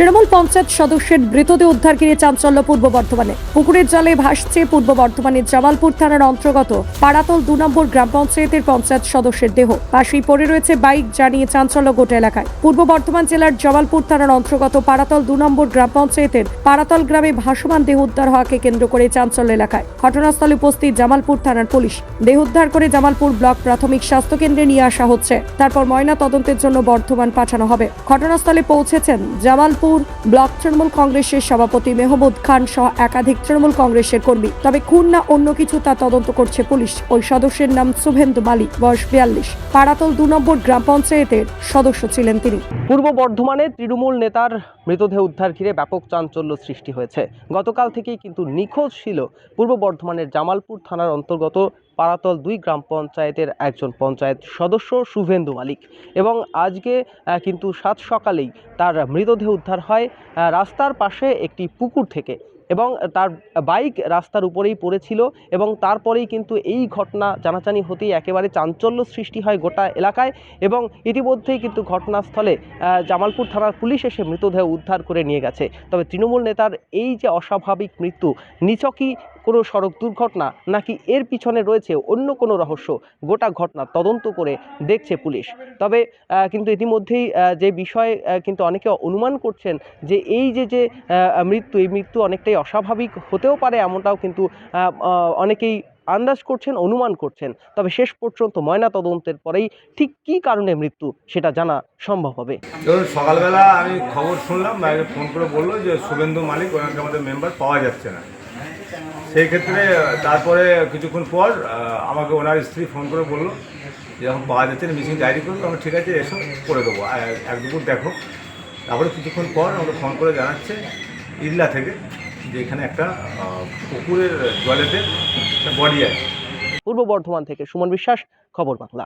তৃণমূল পঞ্চায়েত সদস্যের মৃতদেহ উদ্ধার ঘিরে চাঞ্চল্য পূর্ব বর্ধমানে। পুকুরের জলে ভাসছে পূর্ব বর্ধমানের জামালপুর থানার অন্তর্গত পাড়াতল দু নম্বর গ্রাম পঞ্চায়েতের পঞ্চায়েত সদস্যের দেহ। পাশেই পড়ে রয়েছে বাইক জানিয়ে চাঞ্চল্য গোটা এলাকায়। পূর্ব বর্ধমান জেলার জামালপুর থানার অন্তর্গত পাড়াতল দু নম্বর গ্রাম পঞ্চায়েতের পাড়াতল গ্রামে ভাসমান দেহ উদ্ধার হওয়াকে কেন্দ্র করে চাঞ্চল্য এলাকায়। ঘটনাস্থলে উপস্থিত জামালপুর থানার পুলিশ। দেহ উদ্ধার করে জামালপুর ব্লক প্রাথমিক স্বাস্থ্য কেন্দ্রে নিয়ে আসা হচ্ছে। তারপর ময়না তদন্তের জন্য বর্ধমান পাঠানো হবে। ঘটনাস্থলে পৌঁছেছেন জামালপুর ব্লক তৃণমূল কংগ্রেসের সভাপতি মেহমুদ খান সহ একাধিক তৃণমূল কংগ্রেসের কর্মী। তবে খুন না অন্য কিছু তা তদন্ত করছে পুলিশ। ওই সদস্যের নাম শুভেন্দু মালিক, বয়স বিয়াল্লিশ। পাড়াতল দু নম্বর গ্রাম পঞ্চায়েতের সদস্য ছিলেন তিনি। পূর্ব বর্ধমানে তৃণমূল নেতার মৃতদেহ উদ্ধার ঘিরে ব্যাপক চাঞ্চল্য সৃষ্টি হয়েছে। গতকাল থেকেই কিন্তু নিখোঁজ ছিল পূর্ব বর্ধমানের জামালপুর থানার অন্তর্গত পাড়াতল দুই গ্রাম পঞ্চায়েতের একজন পঞ্চায়েত সদস্য শুভেন্দু মালিক। এবং আজকে কিন্তু সাত সকালেই তার মৃতদেহ উদ্ধার হয় রাস্তার পাশে একটি পুকুর থেকে। এবং তার বাইক রাস্তার উপরেই পড়েছিল এবং তারপরেই কিন্তু এই ঘটনা জানাজানি হতেই একেবারে চাঞ্চল্য সৃষ্টি হয় গোটা এলাকায় এবং ইতিমধ্যেই কিন্তু ঘটনাস্থলে জামালপুর থানার পুলিশ এসে মৃতদেহ উদ্ধার করে নিয়ে গেছে। তবে তৃণমূল নেতার এই যে অস্বাভাবিক মৃত্যু, নিছকই কোনো সড়ক দুর্ঘটনা নাকি এর পিছনে রয়েছে অন্য কোনো রহস্য? গোটা ঘটনা তদন্ত করে দেখছে পুলিশ। তবে কিন্তু ইতিমধ্যেই যে বিষয়ে কিন্তু অনেকে অনুমান করছেন যে এই যে যে মৃত্যু, এই মৃত্যু অনেকটাই অস্বাভাবিক হতেও পারে এমনটাও কিন্তু অনেকেই আন্দাজ করছেন, অনুমান করছেন। তবে শেষ পর্যন্ত ময়না তদন্তের পরেই ঠিক কী কারণে মৃত্যু সেটা জানা সম্ভব হবে। ধরুন, সকালবেলা আমি খবর শুনলাম, বাইরে ফোন করে বলল যে শুভেন্দু মালিক, ওনাকে আমাদের মেম্বার পাওয়া যাচ্ছে না। সেই ক্ষেত্রে তারপরে কিছুক্ষণ পর আমাকে ওনার স্ত্রী ফোন করে বলল যে, এখন পাওয়া যাচ্ছে মিসিং ডায়েরি করব আমি ঠিক আছে, এসো, করে দেবো এক দুপুর দেখো। তারপরে কিছুক্ষণ পর আমাকে ফোন করে জানাচ্ছে ইল্লা থেকে, যে এখানে একটা পুকুরের জলেতে বডি আছে। পূর্ব বর্ধমান থেকে সুমন বিশ্বাস, খবর বাংলা।